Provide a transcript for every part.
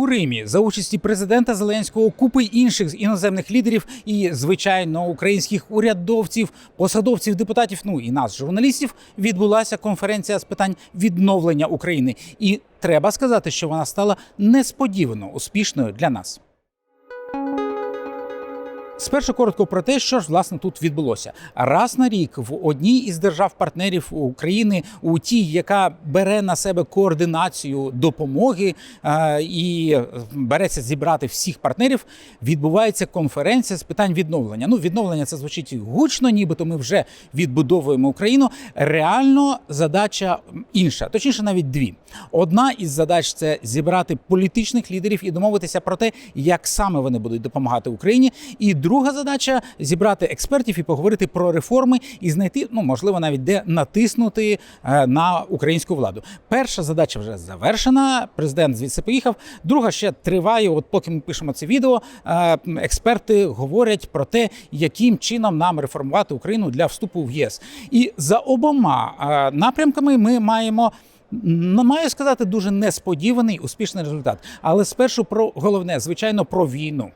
у Римі за участі президента Зеленського, купи інших іноземних лідерів і, звичайно, українських урядовців, посадовців, депутатів, ну і нас, журналістів, відбулася конференція з питань відновлення України. І треба сказати, що вона стала несподівано успішною для нас. Спершу коротко про те, що ж власне тут відбулося. Раз на рік в одній із держав-партнерів України, у тій, яка бере на себе координацію допомоги е, і береться зібрати всіх партнерів, відбувається конференція з питань відновлення. Ну, відновлення це звучить гучно, нібито ми вже відбудовуємо Україну. Реально задача інша, точніше, навіть дві. Одна із задач це зібрати політичних лідерів і домовитися про те, як саме вони будуть допомагати Україні. І друга задача зібрати експертів і поговорити про реформи і знайти, ну можливо, навіть де натиснути е, на українську владу. Перша задача вже завершена. Президент звідси поїхав. Друга ще триває. От поки ми пишемо це відео, е, експерти говорять про те, яким чином нам реформувати Україну для вступу в ЄС. І за обома е, напрямками ми маємо. Ну, маю сказати, дуже несподіваний успішний результат. Але спершу про головне, звичайно, про війну.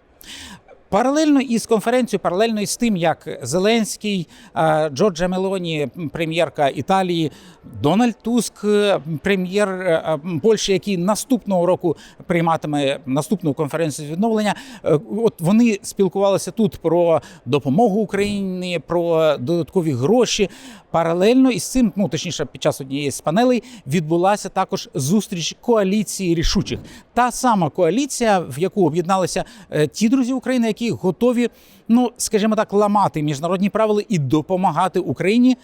Паралельно із конференцією, паралельно із тим, як Зеленський, е, Джорджа Мелоні, прем'єрка Італії, Дональд Туск, е, прем'єр е, Польщі, який наступного року прийматиме наступну конференцію з відновлення. От вони спілкувалися тут про допомогу Україні, про додаткові гроші. Паралельно із цим, ну точніше, під час однієї з панелей відбулася також зустріч коаліції рішучих. Та сама коаліція, в яку об'єдналися е, ті друзі України, які готові, ну скажімо так, ламати міжнародні правила і допомагати Україні.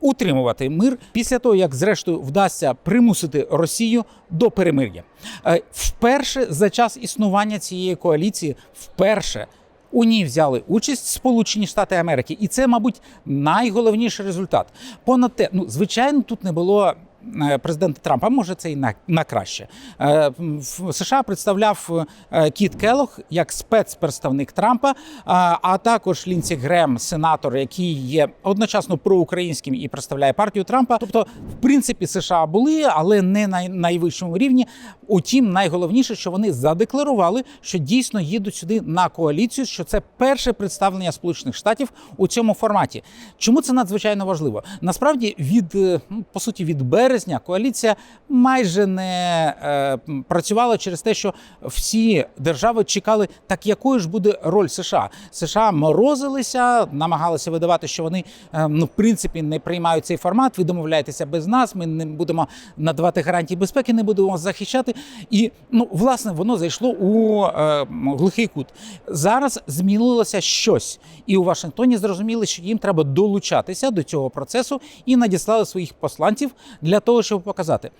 Утримувати мир після того, як зрештою вдасться примусити Росію до перемир'я, Е, вперше за час існування цієї коаліції, вперше у ній взяли участь Сполучені Штати Америки, і це, мабуть, найголовніший результат. Понад те, ну звичайно, тут не було. Е, Президента Трампа може це і на, на краще Е, в США представляв е, Кіт Келох як спецпредставник Трампа, а, також Лінсі Грем, сенатор, який є одночасно проукраїнським і представляє партію Трампа. Тобто, в принципі, США були, але не на найвищому рівні. Утім, найголовніше, що вони задекларували, що дійсно їдуть сюди на коаліцію. Що це перше представлення Сполучених Штатів у цьому форматі. Чому це надзвичайно важливо? Насправді, від е, ну, по суті, від березня коаліція майже не е, працювала через те, що всі держави чекали, так якою ж буде роль США. США морозилися, намагалися видавати, що вони е, ну в принципі не приймають цей формат. Ви домовляєтеся без нас. Ми не будемо надавати гарантії безпеки, не будемо захищати. І ну власне воно зайшло у е, глухий кут. Зараз змінилося щось, і у Вашингтоні зрозуміли, що їм треба долучатися до цього процесу і надіслали своїх посланців для того, щоб показати.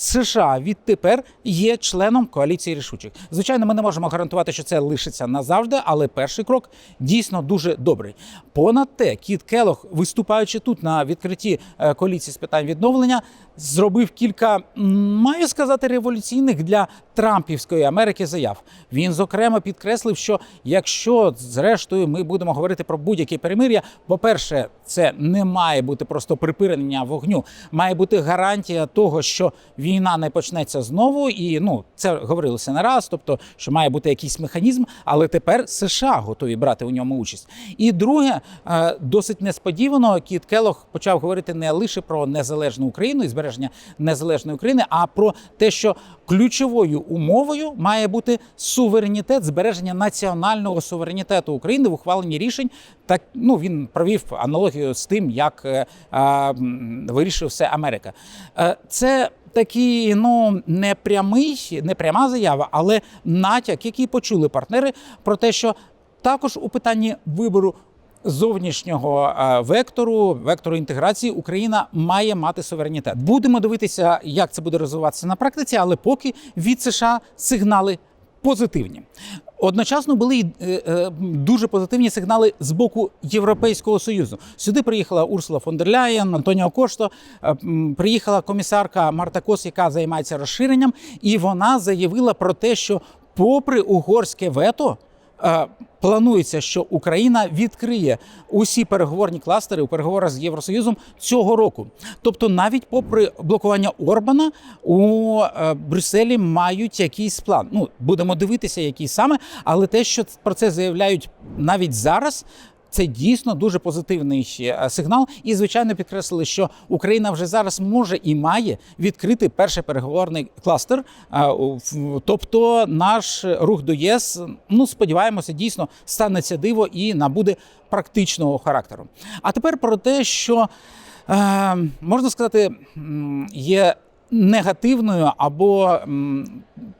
США відтепер є членом коаліції рішучих. Звичайно, ми не можемо гарантувати, що це лишиться назавжди, але перший крок дійсно дуже добрий. Понад те, Кіт Келох, виступаючи тут на відкритті е, коаліції з питань відновлення, зробив кілька, маю сказати, революційних для Трампівської Америки заяв. Він зокрема підкреслив, що якщо зрештою ми будемо говорити про будь-яке перемир'я, по-перше, це не має бути просто припинення вогню, має бути гарантія того, що війна не почнеться знову, і ну це говорилося не раз, тобто що має бути якийсь механізм, але тепер США готові брати у ньому участь. І друге, е, досить несподівано, Кіт Келох почав говорити не лише про незалежну Україну і збереження незалежної України, а про те, що ключовою умовою має бути суверенітет, збереження національного суверенітету України в ухваленні рішень. Так ну він провів аналогію з тим, як е, е, вирішив все Америка. Е, це такий ну не прямий, не пряма заява, але натяк, який почули партнери про те, що також у питанні вибору. Зовнішнього е, вектору, вектору інтеграції Україна має мати суверенітет. Будемо дивитися, як це буде розвиватися на практиці, але поки від США сигнали позитивні. Одночасно були й е, е, дуже позитивні сигнали з боку Європейського союзу. Сюди приїхала Урсула фон дер Ляєн, Антоніо Кошто. е, Приїхала комісарка Марта Кос, яка займається розширенням, і вона заявила про те, що, попри угорське вето, Планується, що Україна відкриє усі переговорні кластери у переговорах з Євросоюзом цього року. Тобто, навіть попри блокування Орбана у е, Брюсселі мають якийсь план. Ну будемо дивитися, який саме, але те, що про це заявляють навіть зараз. Це дійсно дуже позитивний е, сигнал. І звичайно підкреслили, що Україна вже зараз може і має відкрити перший переговорний кластер. Е, Тобто, наш рух до ЄС, ну сподіваємося, дійсно станеться диво і набуде практичного характеру. А тепер про те, що е, можна сказати, є негативною або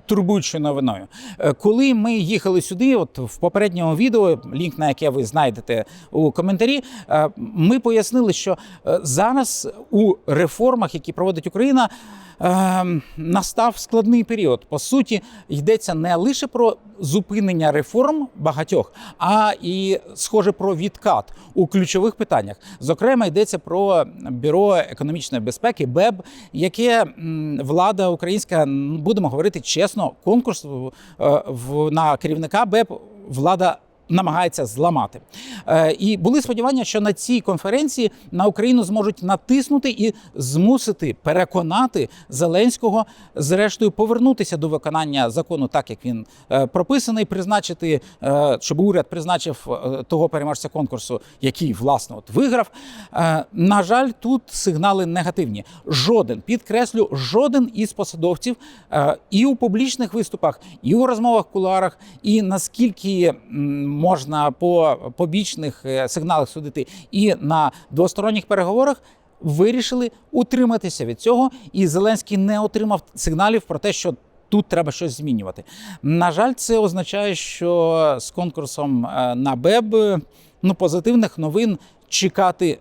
турбуючою новиною. Е, Коли ми їхали сюди, от в попередньому відео, лінк на яке ви знайдете у коментарі, е, ми пояснили, що е, зараз у реформах, які проводить Україна, е, настав складний період. По суті, йдеться не лише про зупинення реформ багатьох, а і схоже про відкат у ключових питаннях. Зокрема, йдеться про бюро економічної безпеки БЕБ, яке влада українська, будемо говорити чесно, конкурс е, в на керівника БЕБ влада. Намагається зламати, Е, і були сподівання, що на цій конференції на Україну зможуть натиснути і змусити переконати Зеленського, зрештою, повернутися до виконання закону, так як він е, прописаний, призначити, е, щоб уряд призначив того переможця конкурсу, який власне от виграв. На жаль, тут сигнали негативні. Жоден підкреслю, жоден із посадовців і у публічних виступах, і у розмовах в кулуарах, і наскільки можна по побічних е, сигналах судити, і на двосторонніх переговорах. Вирішили утриматися від цього, і Зеленський не отримав сигналів про те, що тут треба щось змінювати. На жаль, це означає, що з конкурсом е, на БЕБ ну позитивних новин чекати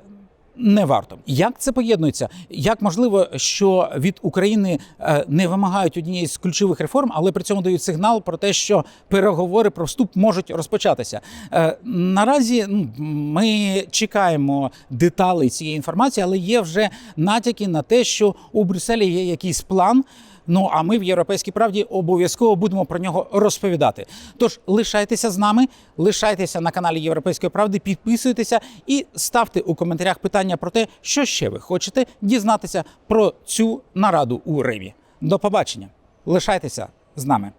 не варто. Як це поєднується? Як можливо, що від України е, не вимагають однієї з ключових реформ, але при цьому дають сигнал про те, що переговори про вступ можуть розпочатися? Е, Наразі ну, ми чекаємо деталей цієї інформації, але є вже натяки на те, що у Брюсселі є якийсь план. Ну а ми в європейській правді обов'язково будемо про нього розповідати. Тож лишайтеся з нами, лишайтеся на каналі Європейської правди, підписуйтеся і ставте у коментарях питання про те, що ще ви хочете дізнатися про цю нараду у Римі. До побачення! Лишайтеся з нами.